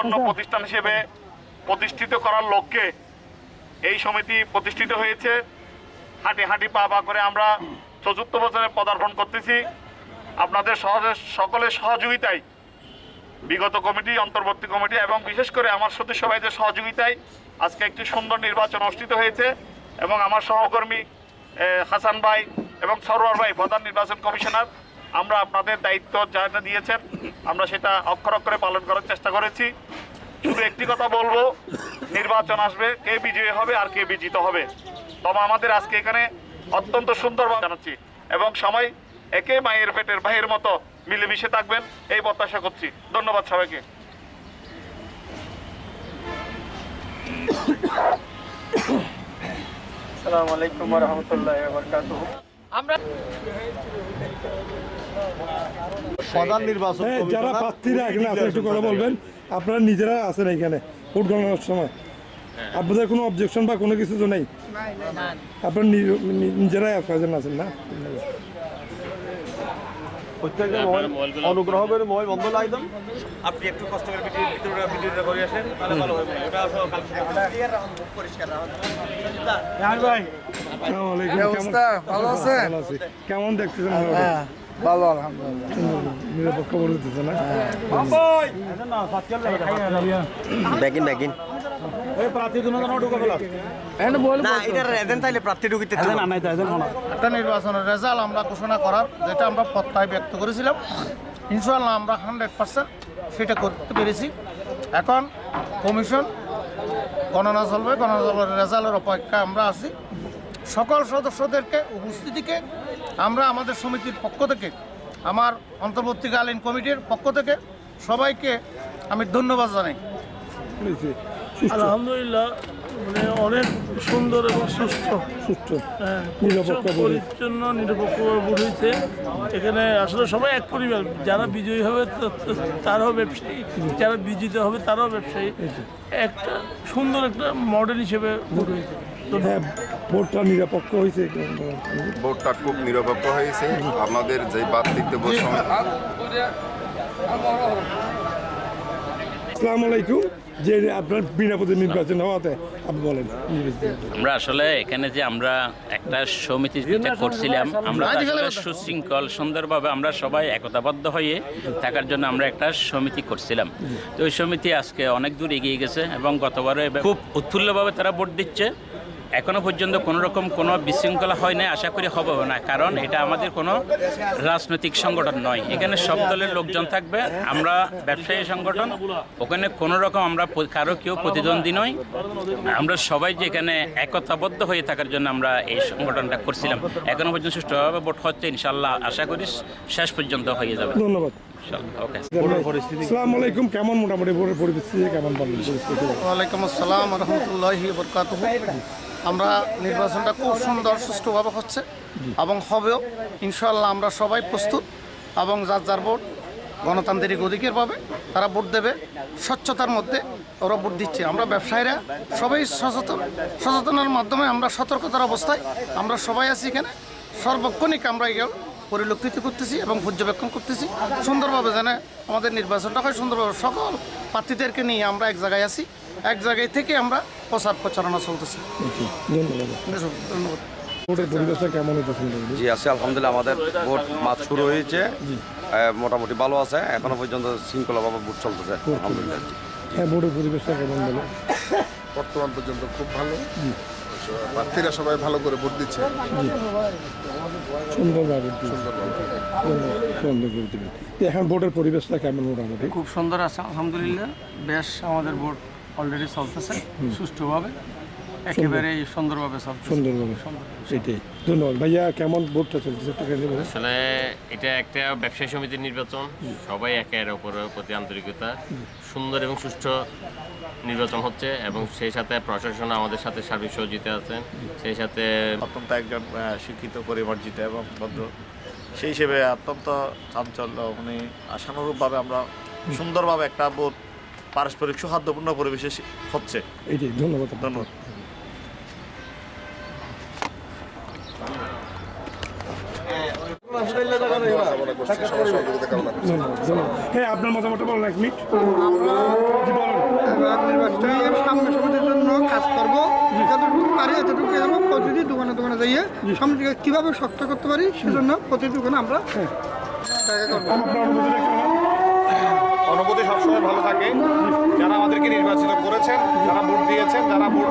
অন্য প্রতিষ্ঠান হিসেবে প্রতিষ্ঠিত করার লক্ষ্যে এই সমিতি প্রতিষ্ঠিত হয়েছে। হাঁটি হাঁটি পা পা করে আমরা চতুর্থ বছরে পদার্পণ করতেছি। আপনাদের সহজে সকলের সহযোগিতায় বিগত কমিটি অন্তর্বর্তী কমিটি এবং বিশেষ করে আমার সদস্য ভাইদের সহযোগিতায় আজকে একটি সুন্দর নির্বাচন অনুষ্ঠিত হয়েছে এবং আমার সহকর্মী হাসান ভাই এবং সরোয়ার ভাই প্রধান নির্বাচন কমিশনার আমরা আপনাদের দায়িত্ব যা দিয়েছেন। আমরা সেটা অক্ষর অক্ষরে পালন করার চেষ্টা করেছি। শুধু একটি কথা বলব নির্বাচন আসবে কে বিজয়ী হবে আর কে বিজিত হবে। তবে আমাদের আজকে এখানে অত্যন্ত সুন্দর জানাচ্ছি এবং সময় একে মায়ের পেটের ভাইয়ের মতো মিলেমিশে থাকবেন এই প্রত্যাশা করছি। ধন্যবাদ সবাইকে। আসসালামু আলাইকুম রহমতুল্লাহ বরকাতুহ। প্রধান নির্বাচন হ্যাঁ, যারা কমিশনার প্রার্থীরা এখানে আছেন একটু কথা বলবেন। আপনারা নিজেরা আছেন এখানে ভোট গণনার সময়। আপনাদের কোনো অবজেকশন বা কোনো কিছু তো নেই আপনার নিজেরাই আছেন আছেন না? প্রত্যেকটা মোবাইল অনুগ্রহ করে মোবাইল বন্ধ লাই দেন। আপনি একটু কষ্ট করে ভিডিও ভিতরে করে আসেন তাহলে ভালো হবে ওটা ভাই। আলাইকুম, কেমন- অবস্থা? ভালো আছেন? ভালো আছি। কেমন দেখতেছেন হ্যাঁ ভালো আলহামদুলিল্লাহ। নিরপেক্ষ বলে দিতেছে না? ব্যাগিন ব্যাগিন। না এটা এজেন্ট তাইলে প্রার্থী ঢুকিতে একটা নির্বাচনের রেজাল্ট আমরা ঘোষণা করার যেটা আমরা প্রত্যয় ব্যক্ত করেছিলাম ইনশাল্লাহ আমরা হান্ড্রেড পার্সেন্ট সেটা করতে পেরেছি। এখন কমিশন গণনা চলবে গণনা চলবে রেজাল্টের অপেক্ষা আমরা আছি। সকল সদস্যদেরকে উপস্থিতিকে আমরা আমাদের সমিতির পক্ষ থেকে আমার অন্তর্বর্তীকালীন কমিটির পক্ষ থেকে সবাইকে আমি ধন্যবাদ জানাই। আলহামদুলিল্লাহ মানে অনেক সুন্দর এবং সুস্থ। সুস্থ হ্যাঁ, পরিচ্ছন্ন- ভোট। পরিচ্ছন্ন নিরপেক্ষ ভোট হয়েছে এখানে আসলে সবাই এক পরিবার যারা বিজয়ী হবে তারাও ব্যবসায়ী যারা বিজিত হবে তারাও ব্যবসায়ী। একটা সুন্দর একটা মডেল হিসেবে ভোট হয়েছে হ্যাঁ ভোটটা নিরপেক্ষ হয়েছে ভোটটা খুব নিরপেক্ষ হয়েছে আমাদের যে সময় আসসালামু আলাইকুম। যে আপনার বিনা নির্বাচন হওয়াতে আপনি বলেন। আমরা আসলে এখানে যে আমরা একটা সমিতি করছিলাম, আমরা আসলে সুশৃঙ্খল, সুন্দরভাবে আমরা সবাই একতাবদ্ধ হয়ে থাকার জন্য আমরা একটা সমিতি করছিলাম। তো ওই সমিতি আজকে অনেক দূর এগিয়ে গেছে এবং গতবারে খুব উৎফুল্লভাবে তারা ভোট দিচ্ছে। এখনও পর্যন্ত কোনো রকম কোনো বিশৃঙ্খলা হয় না আশা করি হবে না কারণ এটা আমাদের কোনো রাজনৈতিক সংগঠন নয়। এখানে সব দলের লোকজন থাকবে আমরা ব্যবসায়ী সংগঠন ওখানে কোনো রকম আমরা কারও কেউ প্রতিদ্বন্দ্বী নই। আমরা সবাই যে এখানে একতাবদ্ধ হয়ে থাকার জন্য আমরা এই সংগঠনটা করছিলাম। এখনও পর্যন্ত সুষ্ঠুভাবে ভোট হচ্ছে ইনশাল্লাহ আশা করি শেষ পর্যন্ত হয়ে যাবে। ধন্যবাদ। ইনশাল্লাহ ওকে। আসসালামু আলাইকুম কেমন মোটামুটি পরিস্থিতি কেমন পরিস্থিতি ওয়ালাইকুম আসসালাম রহমতুল্লাহ বরকাত আমরা নির্বাচনটা খুব সুন্দর সুষ্ঠুভাবে হচ্ছে এবং হবেও। ইনশাল্লাহ আমরা সবাই প্রস্তুত এবং যার যার ভোট গণতান্ত্রিক অধিকার পাবে তারা ভোট দেবে। স্বচ্ছতার মধ্যে ওরা ভোট দিচ্ছে। আমরা ব্যবসায়ীরা সবাই সচেতন সচেতনের মাধ্যমে আমরা সতর্কতার অবস্থায় আমরা সবাই আছি এখানে। সর্বক্ষণিক আমরা এগুলো পরিলক্ষিত করতেছি এবং পর্যবেক্ষণ করতেছি। সুন্দরভাবে যেন আমাদের নির্বাচনটা হয় সুন্দরভাবে সকল প্রার্থীদেরকে নিয়ে আমরা এক জায়গায় আসি এক জায়গায় থেকে আমরা প্রচার প্রচারণা চলতেছি। ধন্যবাদ। ধন্যবাদ। ভোটের পরিবেশটা কেমন জি আছে আলহামদুলিল্লাহ আমাদের ভোট মাছ শুরু হয়েছে। মোটামুটি ভালো আছে এখনও পর্যন্ত শৃঙ্খলাভাবে ভোট চলতেছে। আলহামদুলিল্লাহ হ্যাঁ ভোটের পরিবেশটা কেমন বলো? বর্তমান পর্যন্ত খুব ভালো। প্রার্থীরা সবাই ভালো করে ভোট দিচ্ছে। সুন্দরভাবে এখন ভোটের পরিবেশটা কেমন মোটামুটি? খুব সুন্দর আছে আলহামদুলিল্লাহ। বেশ আমাদের ভোট অলরেডি চলতেছে সুষ্ঠুভাবে। একেবারে সুন্দরভাবে সেটাই ধন্যবাদ। ভাইয়া কেমন ভোটটা চলতেছে একটু আসলে এটা একটা ব্যবসায়ী সমিতির নির্বাচন। সবাই অপরের প্রতি আন্তরিকতা। সুন্দর এবং সুষ্ঠু নির্বাচন হচ্ছে এবং সেই সাথে প্রশাসন আমাদের সাথে সার্বিক সহযোগিতা আছেন সেই সাথে অত্যন্ত একজন শিক্ষিত পরিমার্জিত এবং ভদ্র। সেই হিসেবে অত্যন্ত চাঞ্চল্য। উনি আশানুরূপভাবে আমরা সুন্দরভাবে একটা বোধ পারস্পরিক সৌহার্দ্যপূর্ণ পরিবেশে হচ্ছে। এইটাই ধন্যবাদ ধন্যবাদ। হ্যাঁ আপনার মতামত জন্য কাজ করব। যতটুকু পারি এতটুকু দোকানে দোকানে যাইয়ে কীভাবে শক্ত করতে পারি সেজন্য প্রতিটি দোকানে আমরা অনুভূতি সবসময় ভালো থাকে। যারা আমাদেরকে নির্বাচিত করেছেন যারা ভোট দিয়েছেন যারা ভোট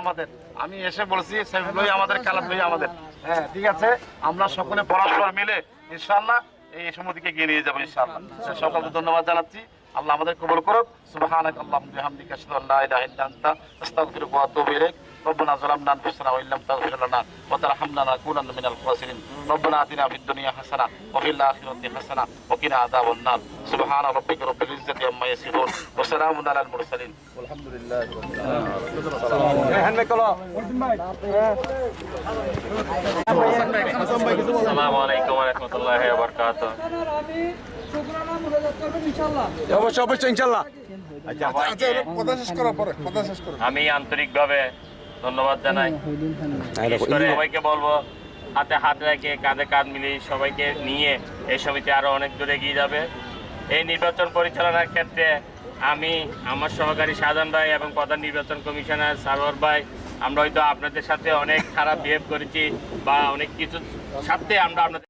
আমাদের। আমি এসে বলছি আমাদের কালাম ভাই আমাদের। হ্যাঁ ঠিক আছে? আমরা সকলে পড়াশোনা মিলে, ইনশাআল্লাহ, এই সমিতিকে এগিয়ে নিয়ে যাব, ইনশাআল্লাহ। সকলকে ধন্যবাদ জানাচ্ছি। আল্লাহ আমাদের কবুল করুক। সুবহানাক আল্লাহুম্মা বিহামদিকা, আশহাদু আল্লা ইলাহা ইল্লা আনতা, আস্তাগফিরুকা ওয়া আতুবু ইলাইক। ربنا ظلمنا انفسنا وان لم تغفر لنا وترحمنا لنكونن من الخاسرين ربنا اتنا في الدنيا حسنه وفي الاخره حسنه وقنا عذاب النار سبحان ربك رب العزه عما يصفون وسلام على المرسلين والحمد لله رب আসসালামু আলাইকুম রহমতুল্লাহ বরকাত অবশ্যই অবশ্যই ইনশাল্লাহ কথা শেষ করার পরে কথা শেষ করো আমি আন্তরিকভাবে ধন্যবাদ জানাই। সবাইকে বলব হাতে হাত রেখে কাঁধে কাঁধ মিলিয়ে সবাইকে নিয়ে এই সমিতি আরও অনেক দূরে এগিয়ে যাবে। এই নির্বাচন পরিচালনার ক্ষেত্রে আমি আমার সহকারী সাধারণ ভাই এবং প্রধান নির্বাচন কমিশনার সারোয়ার ভাই আমরা হয়তো আপনাদের সাথে অনেক খারাপ বিহেভ করেছি বা অনেক কিছু সাথে আমরা আপনাদের